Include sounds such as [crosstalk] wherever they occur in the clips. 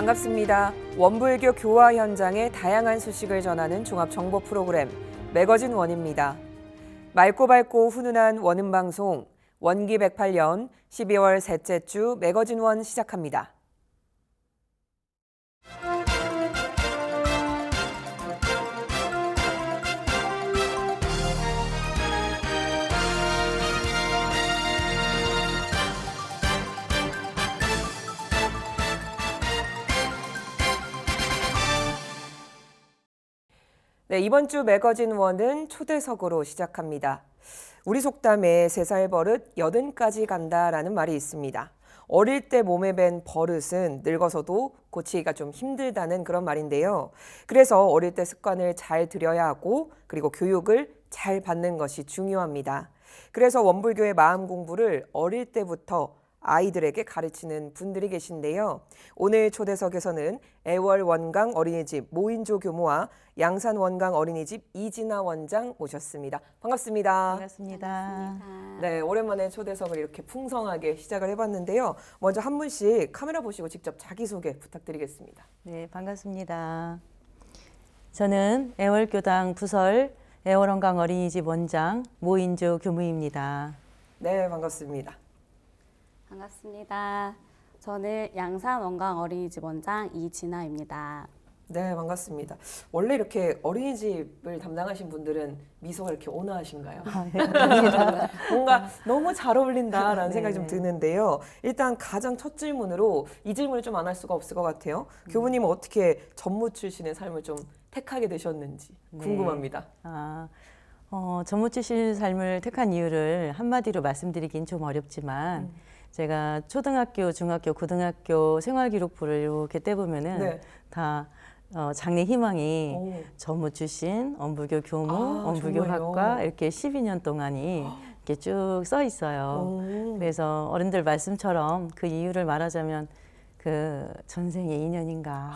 반갑습니다. 원불교 교화 현장의 다양한 소식을 전하는 종합 정보 프로그램 매거진 원입니다. 맑고 밝고 훈훈한 원음 방송 원기 108년 12월 셋째 주 매거진 원 시작합니다. 네, 이번 주 매거진 원은 초대석으로 시작합니다. 우리 속담에 세살 버릇 여든까지 간다라는 말이 있습니다. 어릴 때 몸에 밴 버릇은 늙어서도 고치기가 좀 힘들다는 그런 말인데요. 그래서 어릴 때 습관을 잘 들여야 하고 그리고 교육을 잘 받는 것이 중요합니다. 그래서 원불교의 마음 공부를 어릴 때부터 아이들에게 가르치는 분들이 계신데요. 오늘 초대석에서는 애월 원강 어린이집 모인조 교무와 양산 원강 어린이집 이진아 원장 모셨습니다. 반갑습니다. 반갑습니다. 네, 오랜만에 초대석을 이렇게 풍성하게 시작을 해봤는데요. 먼저 한 분씩 카메라 보시고 직접 자기소개 부탁드리겠습니다. 네, 반갑습니다. 저는 애월교당 부설 애월원강 어린이집 원장 모인조 교무입니다. 네, 반갑습니다. 반갑습니다. 저는 양산 원강 어린이집 원장 이진아입니다. 네, 반갑습니다. 원래 이렇게 어린이집을 담당하신 분들은 미소가 이렇게 온화하신가요? [laughs] 뭔가 너무 잘 어울린다라는 생각이 좀 네. 드는데요. 일단 가장 첫 질문으로 이 질문을 좀 안 할 수가 없을 것 같아요. 교부님은 어떻게 전무 출신의 삶을 좀 택하게 되셨는지 네. 궁금합니다. 아, 어, 전무치실 삶을 택한 이유를 한마디로 말씀드리긴 좀 어렵지만 음. 제가 초등학교, 중학교, 고등학교 생활기록부를 이렇게 떼보면은 네. 다 어, 장래 희망이 오. 전무 출신, 엄불교 교무, 아, 엄불교학과 정말요? 이렇게 12년 동안이 이렇게 쭉 써 있어요. 오. 그래서 어른들 말씀처럼 그 이유를 말하자면 그 전생의 인연인가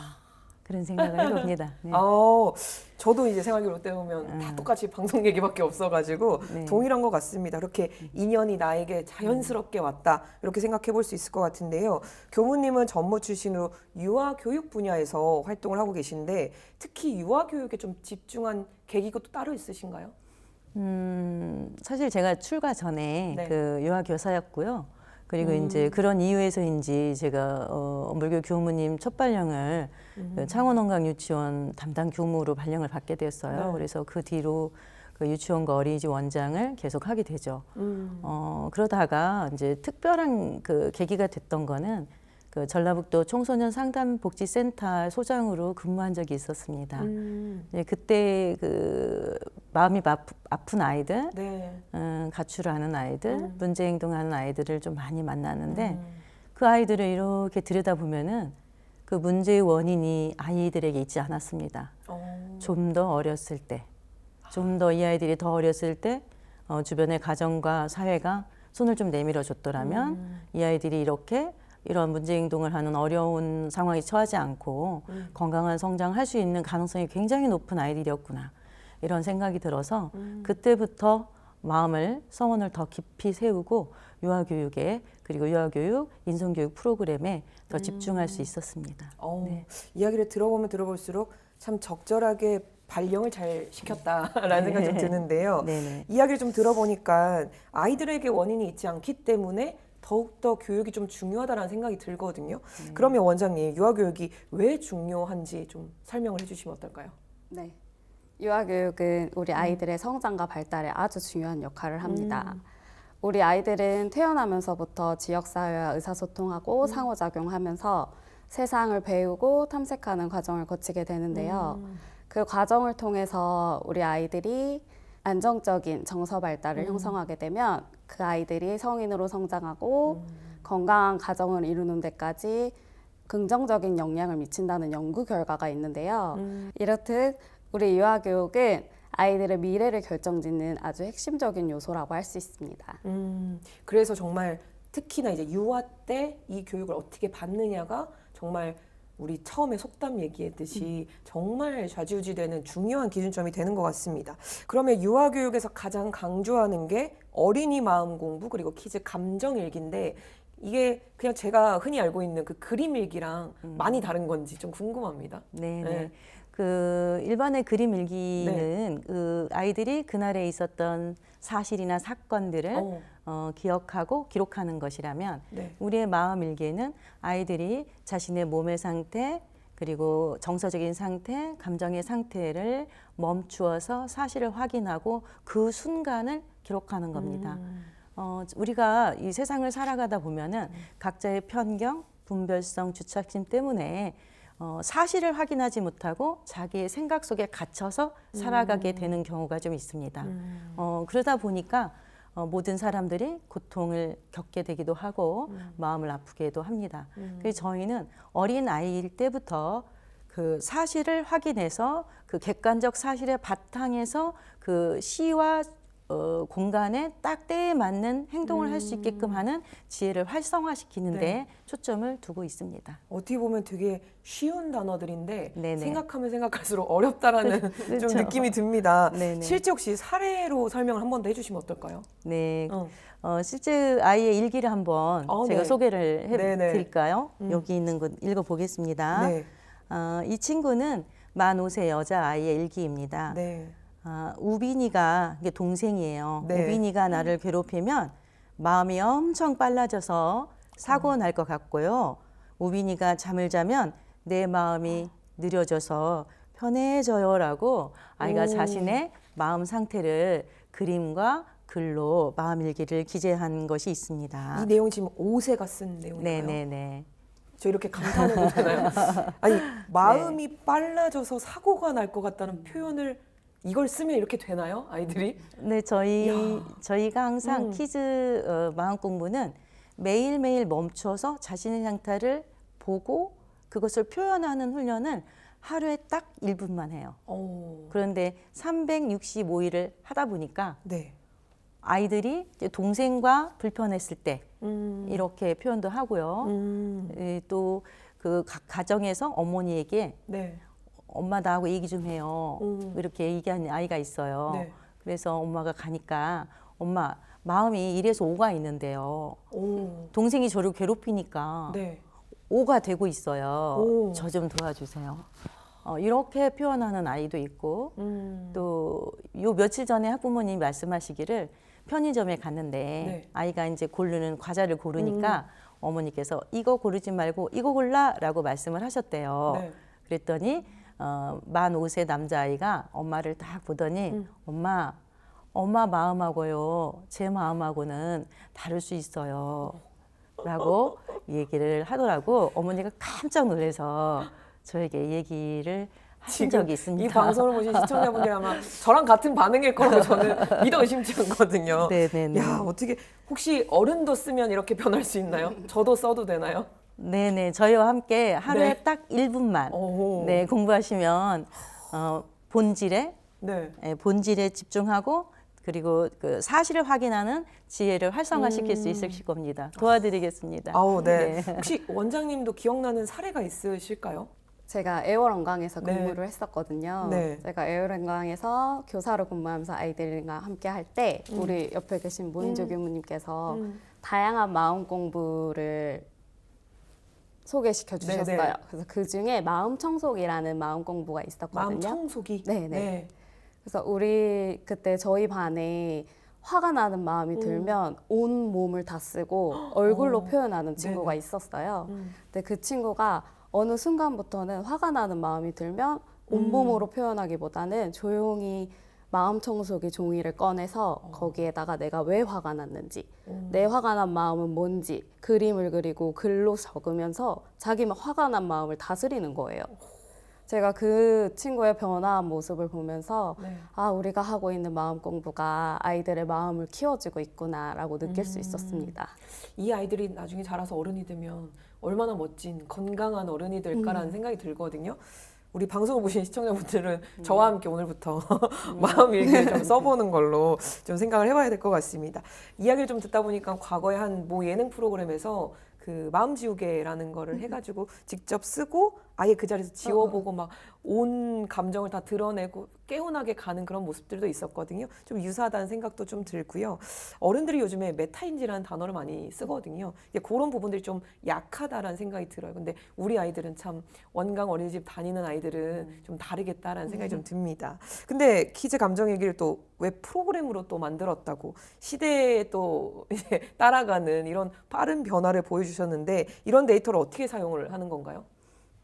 그런 생각을 해봅니다. 네. 아, 저도 이제 생활기록 때보면 다 음. 똑같이 방송 얘기밖에 없어가지고 네. 동일한 것 같습니다. 그렇게 인연이 나에게 자연스럽게 왔다 이렇게 생각해 볼 수 있을 것 같은데요. 교무님은 전무 출신으로 유아 교육 분야에서 활동을 하고 계신데 특히 유아 교육에 좀 집중한 계기가 또 따로 있으신가요? 음, 사실 제가 출가 전에 네. 그 유아 교사였고요. 그리고 음. 이제 그런 이유에서인지 제가 어, 엄불교 교무님 첫 발령을 음. 그 창원원강 유치원 담당 교무로 발령을 받게 됐어요. 네. 그래서 그 뒤로 그 유치원과 어린이집 원장을 계속 하게 되죠. 음. 어, 그러다가 이제 특별한 그 계기가 됐던 거는 그 전라북도 청소년 상담복지센터 소장으로 근무한 적이 있었습니다. 음. 예, 그때 그 마음이 아프, 아이들, 네. 음, 가출하는 아이들, 음. 문제 행동하는 아이들을 좀 많이 만나는데 음. 그 아이들을 이렇게 들여다보면은 그 문제의 원인이 아이들에게 있지 않았습니다. 어. 좀더 어렸을 때, 좀 더 이 아이들이 더 어렸을 때 어, 주변의 가정과 사회가 손을 좀 내밀어 줬더라면 음. 이 아이들이 이렇게 이런 문제 행동을 하는 어려운 상황에 처하지 않고 음. 건강한 성장할 수 있는 가능성이 굉장히 높은 아이들이었구나 이런 생각이 들어서 음. 그때부터 마음을 성원을 더 깊이 세우고 유아 교육에 그리고 유아 교육 인성 교육 프로그램에 더 집중할 수 있었습니다. 어, 네. 이야기를 들어보면 들어볼수록 참 적절하게 발령을 잘 시켰다라는 생각이 좀 네. 드는데요. 네네. 이야기를 좀 들어보니까 아이들에게 원인이 있지 않기 때문에 더욱더 교육이 좀 중요하다는 생각이 들거든요. 그러면 원장님, 유아교육이 왜 중요한지 좀 설명을 해주시면 어떨까요? 네. 유아교육은 우리 아이들의 성장과 발달에 아주 중요한 역할을 합니다. 우리 아이들은 태어나면서부터 지역사회와 의사소통하고 상호작용하면서 세상을 배우고 탐색하는 과정을 거치게 되는데요. 그 과정을 통해서 우리 아이들이 안정적인 정서 발달을 형성하게 되면 그 아이들이 성인으로 성장하고 건강한 가정을 이루는 데까지 긍정적인 영향을 미친다는 연구 결과가 있는데요. 이렇듯 우리 유아교육은 아이들의 미래를 결정짓는 아주 핵심적인 요소라고 할 수 있습니다. 음, 그래서 정말 특히나 이제 유아 때 이 교육을 어떻게 받느냐가 정말 우리 처음에 속담 얘기했듯이 정말 좌지우지되는 중요한 기준점이 되는 것 같습니다. 그러면 유아 교육에서 가장 강조하는 게 어린이 마음 공부 그리고 키즈 감정 일기인데 이게 그냥 제가 흔히 알고 있는 그 그림 일기랑 많이 다른 건지 좀 궁금합니다. 네, 네. 네. 그 일반의 그림 일기는 그 아이들이 그날에 있었던 사실이나 사건들을 어, 어, 기억하고 기록하는 것이라면 네. 우리의 마음 일기는 아이들이 자신의 몸의 상태 그리고 정서적인 상태, 감정의 상태를 멈추어서 사실을 확인하고 그 순간을 기록하는 겁니다. 음. 어, 우리가 이 세상을 살아가다 보면은 각자의 편견, 분별성, 주착심 때문에 어, 사실을 확인하지 못하고 자기의 생각 속에 갇혀서 살아가게 되는 경우가 좀 있습니다. 음. 어, 그러다 보니까 어, 모든 사람들이 고통을 겪게 되기도 하고 마음을 아프게도 합니다. 그래서 저희는 어린 아이일 때부터 그 사실을 확인해서 그 객관적 사실의 바탕에서 그 시와 어, 공간에 딱 때에 맞는 행동을 할 수 있게끔 하는 지혜를 활성화시키는데 네. 초점을 두고 있습니다. 어떻게 보면 되게 쉬운 단어들인데 네네. 생각하면 생각할수록 어렵다라는 [laughs] 좀 그렇죠. 느낌이 듭니다. 네네. 실제 혹시 사례로 설명을 한 번 더 해주시면 어떨까요? 네, 어. 어, 실제 아이의 일기를 한번 어, 제가 네. 소개를. 해드릴까요? 음. 여기 있는 거 읽어보겠습니다. 네, 어, 이 친구는 만 5세 여자 아이의 일기입니다. 네, 아, 우빈이가 이게 동생이에요. 네. 우빈이가 나를 괴롭히면 마음이 엄청 빨라져서 사고 날 것 같고요. 우빈이가 잠을 자면 내 마음이 느려져서 편해져요라고 아이가 오. 자신의 마음 상태를 그림과 글로 마음 일기를 기재한 것이 있습니다. 이 내용 지금 오세가 쓴 내용인가요? 아. 네네네. 저 이렇게 감탄해도 되나요? [laughs] 아니 마음이 네. 빨라져서 사고가 날 것 같다는 표현을 이걸 쓰면 이렇게 되나요, 아이들이? 네, 저희 야. 저희가 항상 음. 키즈 어, 마음 공부는 매일 매일 멈춰서 자신의 상태를 보고 그것을 표현하는 훈련을 하루에 딱 1분만 해요. 어, 그런데 365일을 하다 보니까 네. 아이들이 이제 동생과 불편했을 때 음, 이렇게 표현도 하고요. 음, 또그 가정에서 어머니에게 네, 엄마 나하고 얘기 좀 해요. 음. 이렇게 얘기하는 아이가 있어요. 네. 그래서 엄마가 가니까 엄마 마음이 1에서 5가 있는데요. 오, 동생이 저를 괴롭히니까 네, 5가 되고 있어요. 오. 저좀 도와주세요. 어, 이렇게 표현하는 아이도 있고 음, 또요 며칠 전에 학부모님이 말씀하시기를 편의점에 갔는데 네. 아이가 이제 고르는 과자를 고르니까 음. 어머니께서 이거 고르지 말고 이거 골라라고 말씀을 하셨대요. 네. 그랬더니 어, 만 5세 남자아이가 엄마를 딱 보더니 음. 엄마 엄마 마음하고요 제 마음하고는 다를 수 있어요 라고 얘기를 하더라고 어머니가 깜짝 놀라서 저에게 얘기를 하신 적이 있습니다. 이 방송을 보신 시청자분들이 아마 저랑 같은 반응일 거라고 저는 [laughs] 믿어 의심치 않거든요. 네네네. 야 어떻게 혹시 어른도 쓰면 이렇게 변할 수 있나요? 저도 써도 되나요? 네네 저희와 함께 하루에 네. 딱 1분만 오. 네 공부하시면 어, 본질에 네. 예, 본질에 집중하고 그리고 그 사실을 확인하는 지혜를 활성화시킬 수 있으실 겁니다. 도와드리겠습니다. 음. 아우 네. 네. 혹시 원장님도 기억나는 사례가 있으실까요? 제가 애월원강에서 네. 근무를 했었거든요. 네. 제가 애월원강에서 교사로 근무하면서 아이들과 함께 할 때 우리 옆에 계신 문조 교무님께서 음. 다양한 마음 공부를 소개시켜 주셨어요. 네, 네. 그래서 그 중에 마음 청소기라는 마음 공부가 마음 있었거든요. 청소기. 네, 네. 그래서 우리 그때 저희 반에 화가 나는 마음이 들면 온 몸을 다 쓰고 [gasps] 얼굴로 어. 표현하는 친구가 네네. 있었어요. 음. 근데 그 친구가 어느 순간부터는 화가 나는 마음이 들면 음. 온몸으로 표현하기보다는 조용히 마음 청소기 종이를 꺼내서 거기에다가 내가 왜 화가 났는지, 음. 내 화가 난 마음은 뭔지 그림을 그리고 글로 적으면서 자기 화가 난 마음을 다스리는 거예요. 제가 그 친구의 변화한 모습을 보면서 네. 아, 우리가 하고 있는 마음 공부가 아이들의 마음을 키워주고 있구나라고 느낄 음. 수 있었습니다. 이 아이들이 나중에 자라서 어른이 되면 얼마나 멋진 건강한 어른이 될까라는 생각이 들거든요. 우리 방송을 보신 시청자분들은 저와 함께 오늘부터 [laughs] 마음 일기를 좀 [laughs] 써보는 걸로 좀 생각을 해봐야 될 것 같습니다. 이야기를 좀 듣다 보니까 과거에 한모 예능 프로그램에서 그 마음 지우개라는 거를 해가지고 직접 쓰고 아예 그 자리에서 지워보고 막 온 감정을 다 드러내고 깨운하게 가는 그런 모습들도 있었거든요. 좀 유사하다는 생각도 좀 들고요. 어른들이 요즘에 메타인지라는 단어를 많이 쓰거든요. 이제 그런 부분들이 좀 약하다라는 생각이 들어요. 근데 우리 아이들은 참 원강 어린이집 다니는 아이들은 좀 다르겠다라는 생각이 좀 듭니다. 근데 키즈 감정 얘기를 또 웹 프로그램으로 또 만들었다고 시대에 또 [laughs] 이제 따라가는 이런 빠른 변화를 보여주셨는데 이런 데이터를 어떻게 사용을 하는 건가요?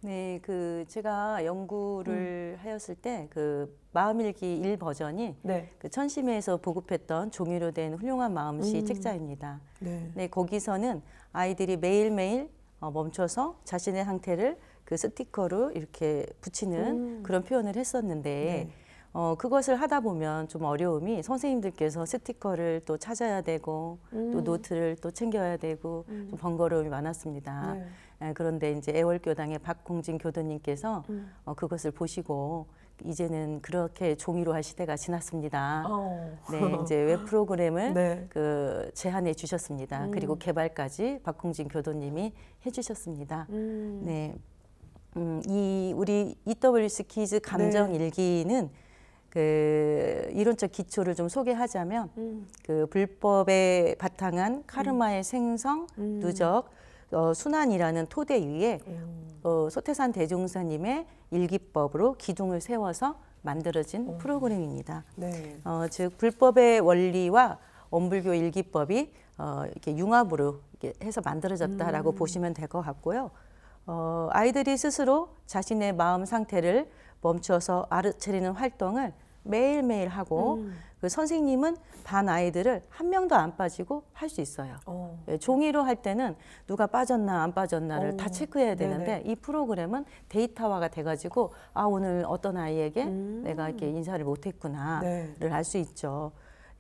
네, 그 제가 연구를 하였을 때 그 마음일기 일 버전이 네. 그 천심회에서 보급했던 종이로 된 훌륭한 마음시 음. 책자입니다. 네. 네, 거기서는 아이들이 매일매일 어, 멈춰서 자신의 상태를 그 스티커로 이렇게 붙이는 음. 그런 표현을 했었는데 네. 어, 그것을 하다 보면 좀 어려움이 선생님들께서 스티커를 또 찾아야 되고 또 음. 노트를 또 챙겨야 되고 좀 번거로움이 많았습니다. 네. 에, 그런데 이제 애월교당의 박공진 교도님께서 음. 어, 그것을 보시고 이제는 그렇게 종이로 할 시대가 지났습니다. 어. 네, 이제 웹 프로그램을 네. 그 제안해 주셨습니다. 음. 그리고 개발까지 박홍진 교도님이 해주셨습니다. 음. 네, 음, 이 우리 EWS 키즈 감정 네. 일기는 그 이론적 기초를 좀 소개하자면 음. 그 불법에 바탕한 카르마의 생성, 음. 누적, 어, 순환이라는 토대 위에 음. 어, 소태산 대종사님의 일기법으로 기둥을 세워서 만들어진 어. 프로그램입니다. 네. 어, 즉 불법의 원리와 원불교 일기법이 어, 이렇게 융합으로 이렇게 해서 만들어졌다라고 보시면 될 것 같고요. 어, 아이들이 스스로 자신의 마음 상태를 멈춰서 알아차리는 활동을 매일매일 하고 음. 그 선생님은 반 아이들을 한 명도 안 빠지고 할 수 있어요. 어. 예, 종이로 할 때는 누가 빠졌나 안 빠졌나를 어, 다 체크해야 되는데 네네. 이 프로그램은 데이터화가 돼가지고 아 오늘 어떤 아이에게 음. 내가 이렇게 인사를 못했구나를 네. 알수 있죠.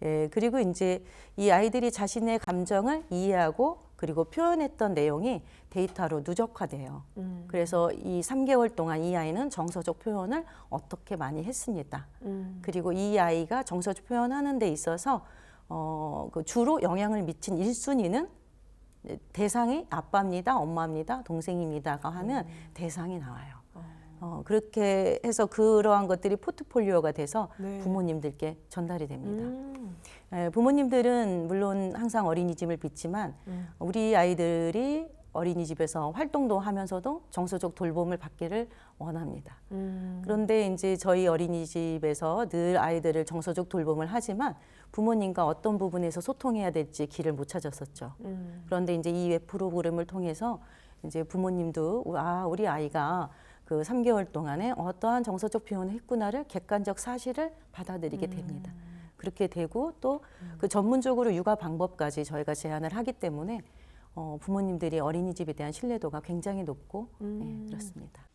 예, 그리고 이제 이 아이들이 자신의 감정을 이해하고 그리고 표현했던 내용이 데이터로 누적화돼요. 음. 그래서 이 3개월 동안 이 아이는 정서적 표현을 어떻게 많이 했습니다. 음. 그리고 이 아이가 정서적 표현하는 데 있어서 어, 그 주로 영향을 미친 일순위는 대상이 아빠입니다, 엄마입니다, 동생입니다가 하는 대상이 나와요. 어, 그렇게 해서 그러한 것들이 포트폴리오가 돼서 네. 부모님들께 전달이 됩니다. 음. 에, 부모님들은 물론 항상 어린이집을 빚지만 음. 우리 아이들이 어린이집에서 활동도 하면서도 정서적 돌봄을 받기를 원합니다. 음. 그런데 이제 저희 어린이집에서 늘 아이들을 정서적 돌봄을 하지만 부모님과 어떤 부분에서 소통해야 될지 길을 못 찾았었죠. 음. 그런데 이제 이 웹 프로그램을 통해서 이제 부모님도 아 우리 아이가 그 3개월 동안에 어떠한 정서적 표현을 했구나를 객관적 사실을 받아들이게 됩니다. 그렇게 되고 또그 전문적으로 육아 방법까지 저희가 제안을 하기 때문에 어, 부모님들이 어린이집에 대한 신뢰도가 굉장히 높고 네, 그렇습니다.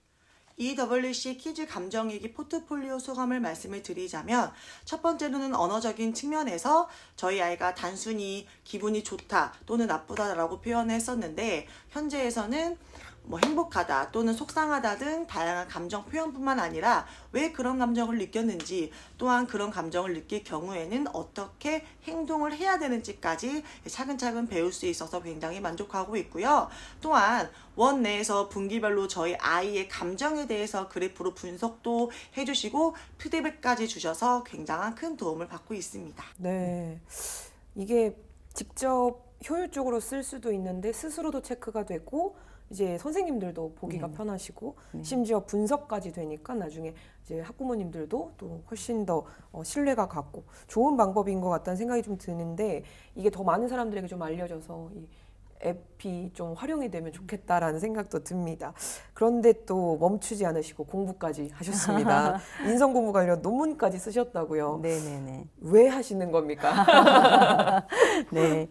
EWC 키즈 감정일기 포트폴리오 소감을 말씀을 드리자면 첫 번째로는 언어적인 측면에서 저희 아이가 단순히 기분이 좋다 또는 나쁘다라고 표현을 했었는데 현재에서는 뭐 행복하다 또는 속상하다 등 다양한 감정 표현뿐만 아니라 왜 그런 감정을 느꼈는지 또한 그런 감정을 느낄 경우에는 어떻게 행동을 해야 되는지까지 차근차근 배울 수 있어서 굉장히 만족하고 있고요. 또한 원 내에서 분기별로 저희 아이의 감정에 대해서 그래프로 분석도 해주시고 피드백까지 주셔서 굉장한 큰 도움을 받고 있습니다. 네. 이게 직접 효율적으로 쓸 수도 있는데 스스로도 체크가 되고 이제 선생님들도 보기가 편하시고 심지어 분석까지 되니까 나중에 이제 학부모님들도 또 훨씬 더 어, 신뢰가 갖고 좋은 방법인 것 같다는 생각이 좀 드는데 이게 더 많은 사람들에게 좀 알려져서 이 앱이 좀 활용이 되면 좋겠다라는 생각도 듭니다. 그런데 또 멈추지 않으시고 공부까지 하셨습니다. [laughs] 인성 공부 관련 논문까지 쓰셨다고요. 네네네. 왜 하시는 겁니까? [laughs] 네.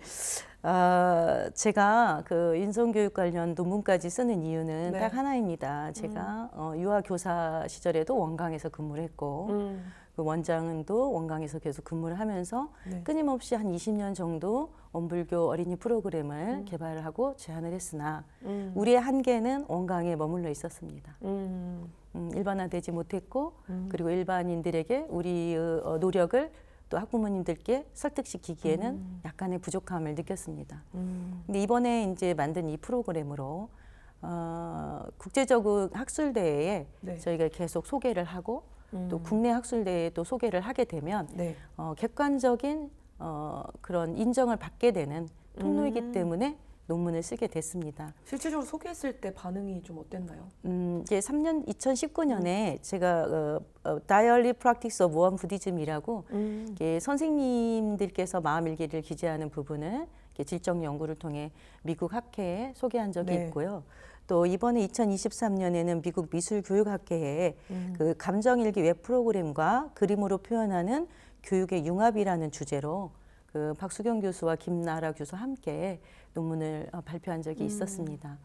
아, 제가 그 인성교육 관련 논문까지 쓰는 이유는 네. 딱 하나입니다. 제가 어, 유아 교사 시절에도 원강에서 근무를 했고 음. 그 원장은 또 원강에서 계속 근무를 하면서 네. 끊임없이 한 20년 정도 원불교 어린이 프로그램을 개발을 하고 제안을 했으나 음. 우리의 한계는 원강에 머물러 있었습니다. 음. 음, 일반화되지 못했고 음. 그리고 일반인들에게 우리의 어, 노력을 또 학부모님들께 설득시키기에는 약간의 부족함을 느꼈습니다. 음. 근데 이번에 이제 만든 이 프로그램으로 어, 국제적인 학술대회에 네. 저희가 계속 소개를 하고 또 음. 국내 학술대회도 소개를 하게 되면 네. 어, 객관적인 어, 그런 인정을 받게 되는 통로이기 음. 때문에 논문을 쓰게 됐습니다. 실질적으로 소개했을 때 반응이 좀 어땠나요? 음, 이제 3년 2019년에 제가 어, 어, Diary Practice of Warm Buddhism이라고 음. 선생님들께서 마음 일기를 기재하는 부분을 질적 연구를 통해 미국 학회에 소개한 적이 네. 있고요. 또 이번에 2023년에는 미국 미술교육학회에 음. 그 감정일기 웹 프로그램과 그림으로 표현하는 교육의 융합이라는 주제로 그 박수경 교수와 김나라 교수 함께 논문을 어, 발표한 적이 있었습니다.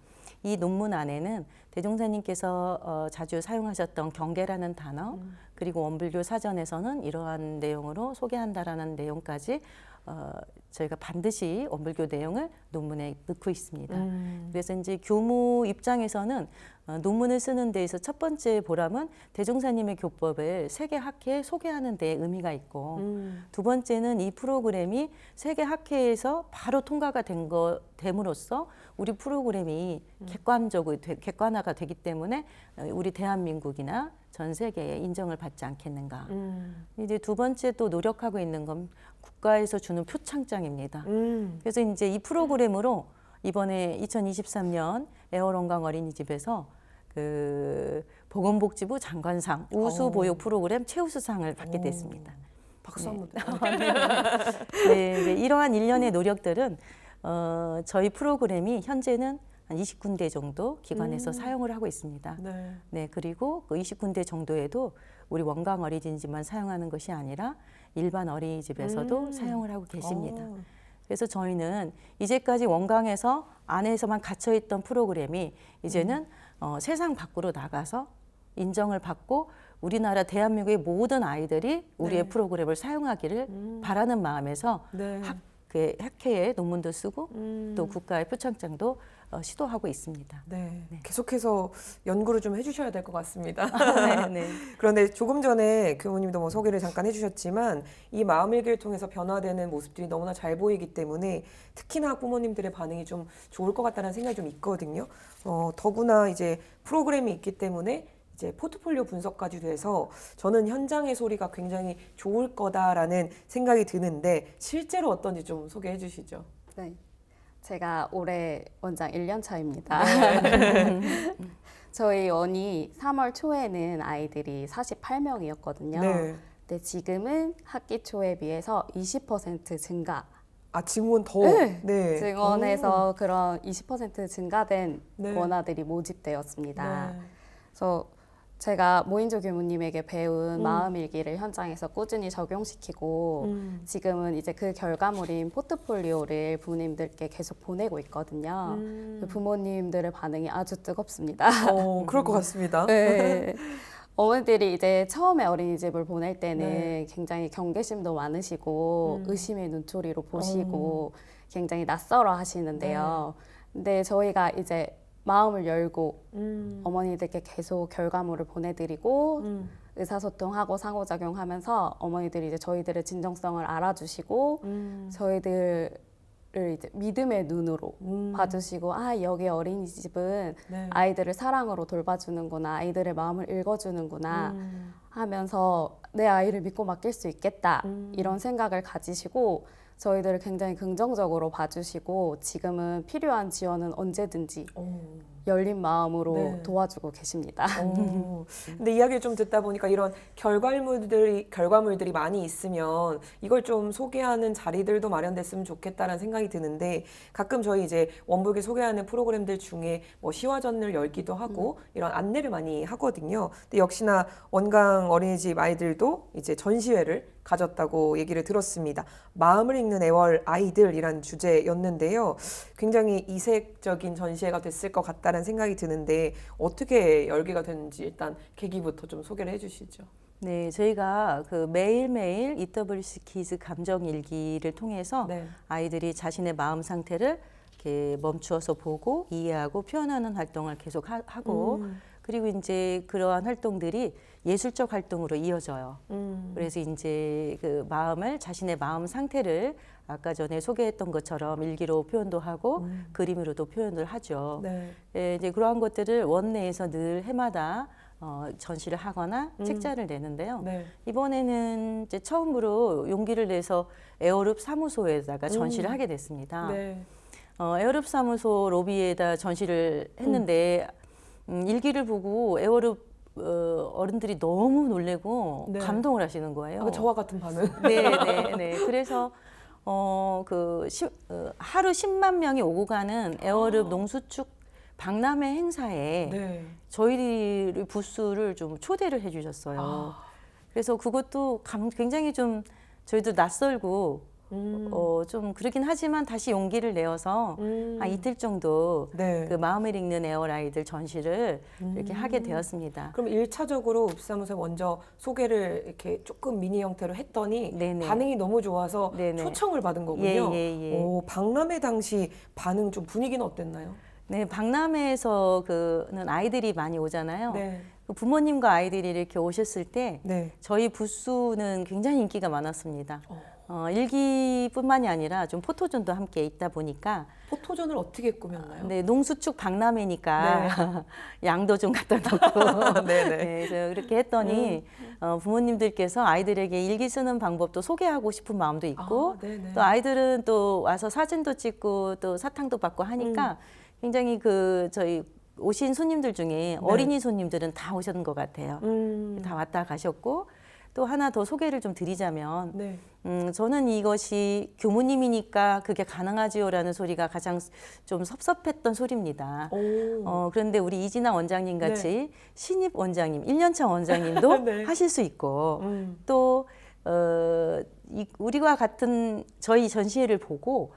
이 논문 안에는 대종사님께서 어, 자주 사용하셨던 경계라는 단어 그리고 원불교 사전에서는 이러한 내용으로 소개한다라는 내용까지 어, 저희가 반드시 원불교 내용을 논문에 넣고 있습니다. 음. 그래서 이제 교무 입장에서는 어, 논문을 쓰는 데에서 첫 번째 보람은 대종사님의 교법을 세계 학회에 소개하는 데 의미가 있고 음. 두 번째는 이 프로그램이 세계 학회에서 바로 통과가 된 거 됨으로써 우리 프로그램이 객관적으로 되- 객관화가 되기 때문에 어, 우리 대한민국이나 전 세계에 인정을 받지 않겠는가. 음. 이제 두 번째 또 노력하고 있는 건 국가에서 주는 표창장 입니다. 음. 그래서 이제 이 프로그램으로 이번에 2023년 애월원강 어린이집에서 그 보건복지부 장관상 우수 어. 보육 프로그램 최우수상을 받게 오. 됐습니다. 박수 한번 [laughs] 네, 네, 이러한 일련의 노력들은 어, 저희 프로그램이 현재는 한 20군데 정도 기관에서 음. 사용을 하고 있습니다. 네. 네, 그리고 그 20군데 정도에도 우리 원강 어린이집만 사용하는 것이 아니라 일반 어린이집에서도 음. 사용을 하고 계십니다. 어. 그래서 저희는 이제까지 원강에서 안에서만 갇혀 있던 프로그램이 이제는 어, 세상 밖으로 나가서 인정을 받고 우리나라 대한민국의 모든 아이들이 우리의 네. 프로그램을 사용하기를 음. 바라는 마음에서 네. 학, 그 학회에 논문도 쓰고 음. 또 국가의 표창장도 어, 시도하고 있습니다. 네. 네. 계속해서 연구를 좀 해주셔야 될 것 같습니다. 네, 네. [laughs] 그런데 조금 전에 교무님도 뭐 소개를 잠깐 해주셨지만 이 마음일기를 통해서 변화되는 모습들이 너무나 잘 보이기 때문에 특히나 부모님들의 반응이 좀 좋을 것 같다는 생각이 좀 있거든요. 어, 더구나 이제 프로그램이 있기 때문에 이제 포트폴리오 분석까지 돼서 저는 현장의 소리가 굉장히 좋을 거다라는 생각이 드는데 실제로 어떤지 좀 소개해 주시죠. 네. 제가 올해 원장 1년 차입니다. [laughs] 저희 원이 3월 초에는 아이들이 48명이었거든요. 네. 근데 지금은 학기 초에 비해서 20% 증가. 아 증원 더. 네. 네. 증원에서 그런 20% 증가된 네. 권아들이 모집되었습니다. 네. 그래서 제가 모인조 교무님에게 배운 음. 마음일기를 현장에서 꾸준히 적용시키고 음. 지금은 이제 그 결과물인 포트폴리오를 부모님들께 계속 보내고 있거든요. 음. 부모님들의 반응이 아주 뜨겁습니다. 어, [laughs] 그럴 것 같습니다. 네. [laughs] 어머니들이 이제 처음에 어린이집을 보낼 때는 네. 굉장히 경계심도 많으시고 음. 의심의 눈초리로 보시고 굉장히 낯설어 하시는데요. 네. 근데 저희가 이제 마음을 열고 음. 어머니들께 계속 결과물을 보내드리고 음. 의사소통하고 상호작용하면서 어머니들이 이제 저희들의 진정성을 알아주시고 음. 저희들 을 이제 믿음의 눈으로 음. 봐주시고 아 여기 어린이집은 네. 아이들을 사랑으로 돌봐주는구나 아이들의 마음을 읽어주는구나 음. 하면서 내 아이를 믿고 맡길 수 있겠다 음. 이런 생각을 가지시고 저희들을 굉장히 긍정적으로 봐주시고 지금은 필요한 지원은 언제든지 어. 열린 마음으로 네. 도와주고 계십니다. 어. [laughs] 근데 이야기를 좀 듣다 보니까 이런 결과물들이 결과물들이 많이 있으면 이걸 좀 소개하는 자리들도 마련됐으면 좋겠다라는 생각이 드는데 가끔 저희 이제 원북이 소개하는 프로그램들 중에 뭐 시화전을 열기도 하고 이런 안내를 많이 하거든요. 근데 역시나 원강 어린이집 아이들도 이제 전시회를 가졌다고 얘기를 들었습니다. 마음을 읽는 애월 아이들이란 주제였는데요. 굉장히 이색적인 전시회가 됐을 것 같다는 생각이 드는데 어떻게 열기가 됐는지 일단 계기부터 좀 소개를 해주시죠. 네, 저희가 그 매일매일 EWC 키즈 감정 일기를 통해서 네. 아이들이 자신의 마음 상태를 이렇게 멈추어서 보고 이해하고 표현하는 활동을 계속 하, 고 음. 그리고 이제 그러한 활동들이 예술적 활동으로 이어져요. 음. 그래서 이제 그 마음을 자신의 마음 상태를 아까 전에 소개했던 것처럼 일기로 표현도 하고 그림으로도 표현을 하죠. 네. 예, 이제 그러한 것들을 원내에서 늘 해마다 어, 전시를 하거나 책자를 내는데요. 네. 이번에는 이제 처음으로 용기를 내서 에어룹 사무소에다가 전시를 하게 됐습니다. 네. 어, 에어룹 사무소 로비에다 전시를 했는데 음, 일기를 보고 에어룹 어, 어른들이 너무 놀래고 네. 감동을 하시는 거예요. 아, 저와 같은 반응. [laughs] 네, 네, 네. 그래서 어, 그 시, 어, 하루 10만 명이 오고 가는 에어룹 농수축 박람회 행사에 아. 네. 저희들이 부스를 좀 초대를 해주셨어요. 아. 그래서 그것도 감, 굉장히 좀 저희도 낯설고 음. 어, 좀 그러긴 하지만 다시 용기를 내어서 음. 한 이틀 정도 네. 그 마음을 읽는 에어라이들 전시를 이렇게 음. 하게 되었습니다. 그럼 일차적으로 읍사무소에 먼저 소개를 이렇게 조금 미니 형태로 했더니 네네. 반응이 너무 좋아서 네네. 초청을 받은 거군요. 예, 예, 예. 오, 박람회 당시 반응 좀 분위기는 어땠나요? 네, 박람회에서 그는 아이들이 많이 오잖아요. 네. 그 부모님과 아이들이 이렇게 오셨을 때 네. 저희 부스는 굉장히 인기가 많았습니다. 어. 어, 일기뿐만이 아니라 좀 포토존도 함께 있다 보니까 포토존을 어떻게 꾸몄나요? 네, 농수축 박람회니까 [laughs] 양도 좀 갖다 놓고 네네. [laughs] 네, 그래서 그렇게 했더니 어, 부모님들께서 아이들에게 일기 쓰는 방법도 소개하고 싶은 마음도 있고 아, 네네. 또 아이들은 또 와서 사진도 찍고 또 사탕도 받고 하니까 음. 굉장히 그 저희 오신 손님들 중에 어린이 손님들은 다 오셨는 것 같아요. 네. 음. 다 왔다 가셨고 또 하나 더 소개를 좀 드리자면 네. 음, 저는 이것이 교무님이니까 그게 가능하지요라는 소리가 가장 좀 섭섭했던 소리입니다. 오. 어, 그런데 우리 이진아 원장님 같이 신입 원장님, 1년차 원장님도 [laughs] 네. 하실 수 있고 음. 또 어, 이, 우리와 같은 저희 전시회를 보고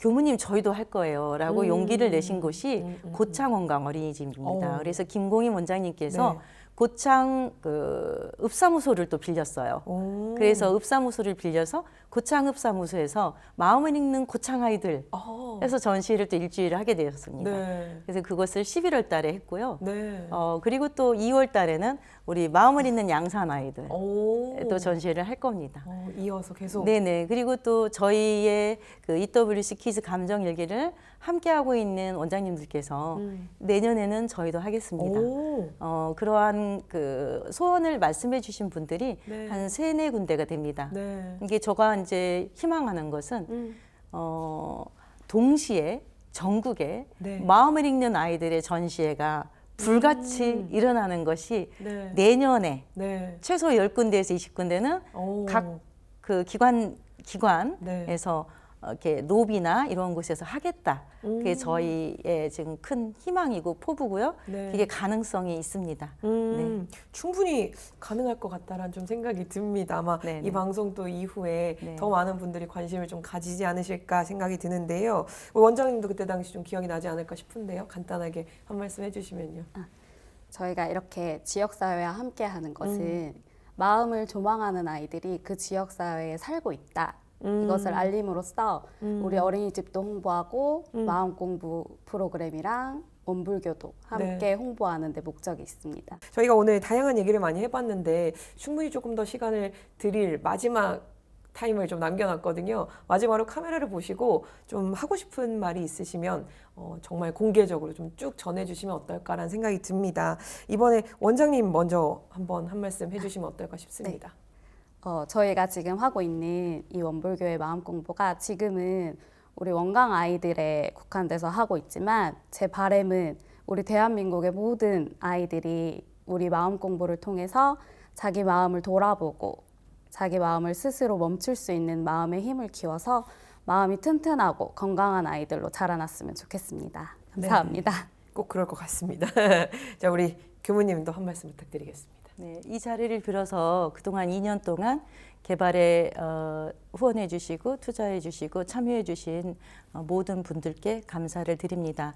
교무님 저희도 할 거예요라고 음. 용기를 내신 곳이 음, 음, 고창 원강 어린이집입니다. 어. 그래서 김공임 원장님께서 네. 고창 그 읍사무소를 또 빌렸어요. 오. 그래서 읍사무소를 빌려서 고창 읍사무소에서 마음을 읽는 고창 아이들 어. 해서 전시를 또 일주일을 하게 되었습니다. 네. 그래서 그것을 11월 달에 했고요. 네. 어, 그리고 또 2월 달에는 우리 마음을 읽는 양산 아이들 오. 또 전시를 할 겁니다. 어, 이어서 계속. 네네. 그리고 또 저희의 그 EWC 키즈 감정 일기를 함께하고 있는 원장님들께서 음. 내년에는 저희도 하겠습니다. 오. 어, 그러한 그 소원을 말씀해 주신 분들이 네. 한 세네 군데가 됩니다. 네. 이게 제가 이제 희망하는 것은 음. 어, 동시에 전국에 네. 마음을 읽는 아이들의 전시회가 불같이 일어나는 것이 음. 네. 내년에 네. 최소 10군데에서 20군데는 오. 각그 기관 네. 기관에서 어, 이렇게 로비나 이런 곳에서 하겠다. 그게 음. 저희의 지금 큰 희망이고 포부고요. 네. 그게 가능성이 있습니다. 음, 충분히 가능할 것 같다라는 좀 생각이 듭니다. 아마 네네. 이 방송 또 이후에 네. 더 많은 분들이 관심을 좀 가지지 않으실까 생각이 드는데요. 원장님도 그때 당시 좀 기억이 나지 않을까 싶은데요. 간단하게 한 말씀 해주시면요. 저희가 이렇게 지역사회와 함께하는 것은 음. 마음을 조망하는 아이들이 그 지역사회에 살고 있다. 음. 이것을 알림으로써 음. 우리 어린이집도 홍보하고 음. 마음 공부 프로그램이랑 원불교도 함께 네. 홍보하는 데 목적이 있습니다. 저희가 오늘 다양한 얘기를 많이 해봤는데 충분히 조금 더 시간을 드릴 마지막 타임을 좀 남겨놨거든요. 마지막으로 카메라를 보시고 좀 하고 싶은 말이 있으시면 어, 정말 공개적으로 좀 쭉 전해주시면 어떨까라는 생각이 듭니다. 이번에 원장님 먼저 한번 한 말씀 해주시면 어떨까 싶습니다. 어, 저희가 지금 하고 있는 이 원불교의 마음 공부가 지금은 우리 원강 아이들에 국한돼서 하고 있지만 제 바람은 우리 대한민국의 모든 아이들이 우리 마음 공부를 통해서 자기 마음을 돌아보고 자기 마음을 스스로 멈출 수 있는 마음의 힘을 키워서 마음이 튼튼하고 건강한 아이들로 자라났으면 좋겠습니다. 감사합니다. 꼭 그럴 것 같습니다. [laughs] 자, 우리 교무님도 한 말씀 부탁드리겠습니다. 네, 이 자리를 빌어서 그동안 2년 동안 개발에 어, 후원해 주시고 투자해 주시고 참여해 주신 어, 모든 분들께 감사를 드립니다.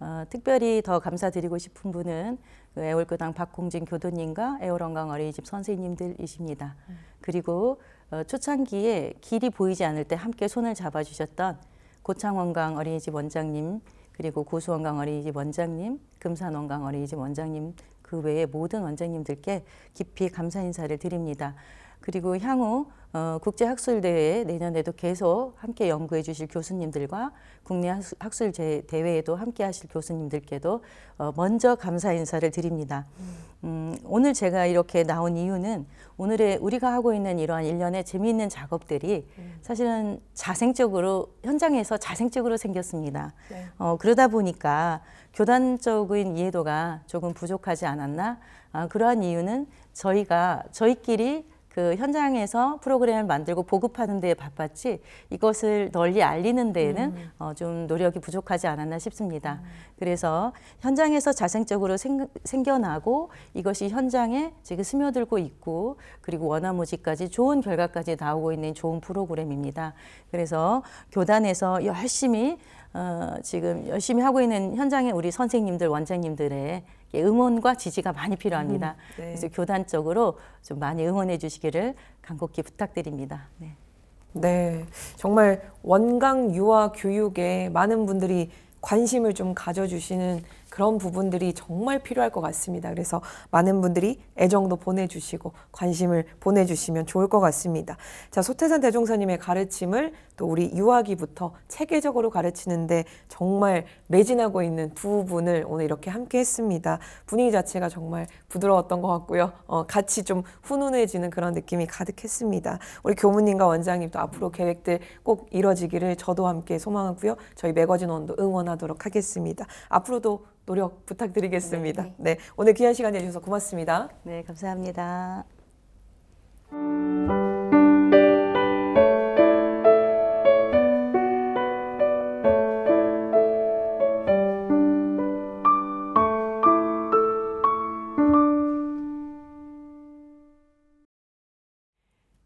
어, 특별히 더 감사드리고 싶은 분은 그 애월교당 박공진 교도님과 애월원강 어린이집 선생님들이십니다. 그리고 어, 초창기에 길이 보이지 않을 때 함께 손을 잡아주셨던 고창원강 어린이집 원장님 그리고 고수원강 어린이집 원장님, 금산원강 어린이집 원장님 그 외에 모든 원장님들께 깊이 감사 인사를 드립니다. 그리고 향후 어, 국제학술대회 내년에도 계속 함께 연구해 주실 교수님들과 국내 학술- 학술 제- 대회에도 함께 하실 교수님들께도 어, 먼저 감사 인사를 드립니다. 음, 오늘 제가 이렇게 나온 이유는 오늘의 우리가 하고 있는 이러한 일련의 재미있는 작업들이 사실은 자생적으로 현장에서 자생적으로 생겼습니다. 네. 어, 그러다 보니까 교단적인 이해도가 조금 부족하지 않았나? 아, 그러한 이유는 저희가 저희끼리 그 현장에서 프로그램을 만들고 보급하는 데에 바빴지 이것을 널리 알리는 데에는 어, 좀 노력이 부족하지 않았나 싶습니다. 그래서 현장에서 자생적으로 생, 생겨나고 이것이 현장에 지금 스며들고 있고 그리고 원화모지까지 좋은 결과까지 나오고 있는 좋은 프로그램입니다. 그래서 교단에서 열심히 어, 지금 열심히 하고 있는 현장에 우리 선생님들, 원장님들의 응원과 지지가 많이 필요합니다. 네. 그래서 교단적으로 좀 많이 응원해 주시기를 간곡히 부탁드립니다. 네. 네, 정말 원강 유아 교육에 많은 분들이 관심을 좀 가져주시는 그런 부분들이 정말 필요할 것 같습니다. 그래서 많은 분들이 애정도 보내주시고 관심을 보내주시면 좋을 것 같습니다. 자, 소태산 대종사님의 가르침을 또 우리 유아기부터 체계적으로 가르치는데 정말 매진하고 있는 두 분을 오늘 이렇게 함께 했습니다. 분위기 자체가 정말 부드러웠던 것 같고요. 어, 같이 좀 훈훈해지는 그런 느낌이 가득했습니다. 우리 교무님과 원장님도 앞으로 계획들 꼭 이뤄지기를 저도 함께 소망하고요. 저희 매거진 원도 응원하도록 하겠습니다. 앞으로도 노력 부탁드리겠습니다. 네. 네, 오늘 귀한 시간 내주셔서 고맙습니다. 네, 감사합니다.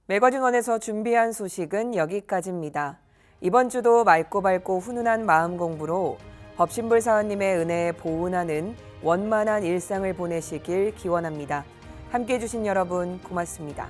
매거진원에서 준비한 소식은 여기까지입니다. 이번 주도 맑고 밝고 훈훈한 마음 공부로 법신불 사원님의 은혜에 보은하는 원만한 일상을 보내시길 기원합니다. 함께 해주신 여러분 고맙습니다.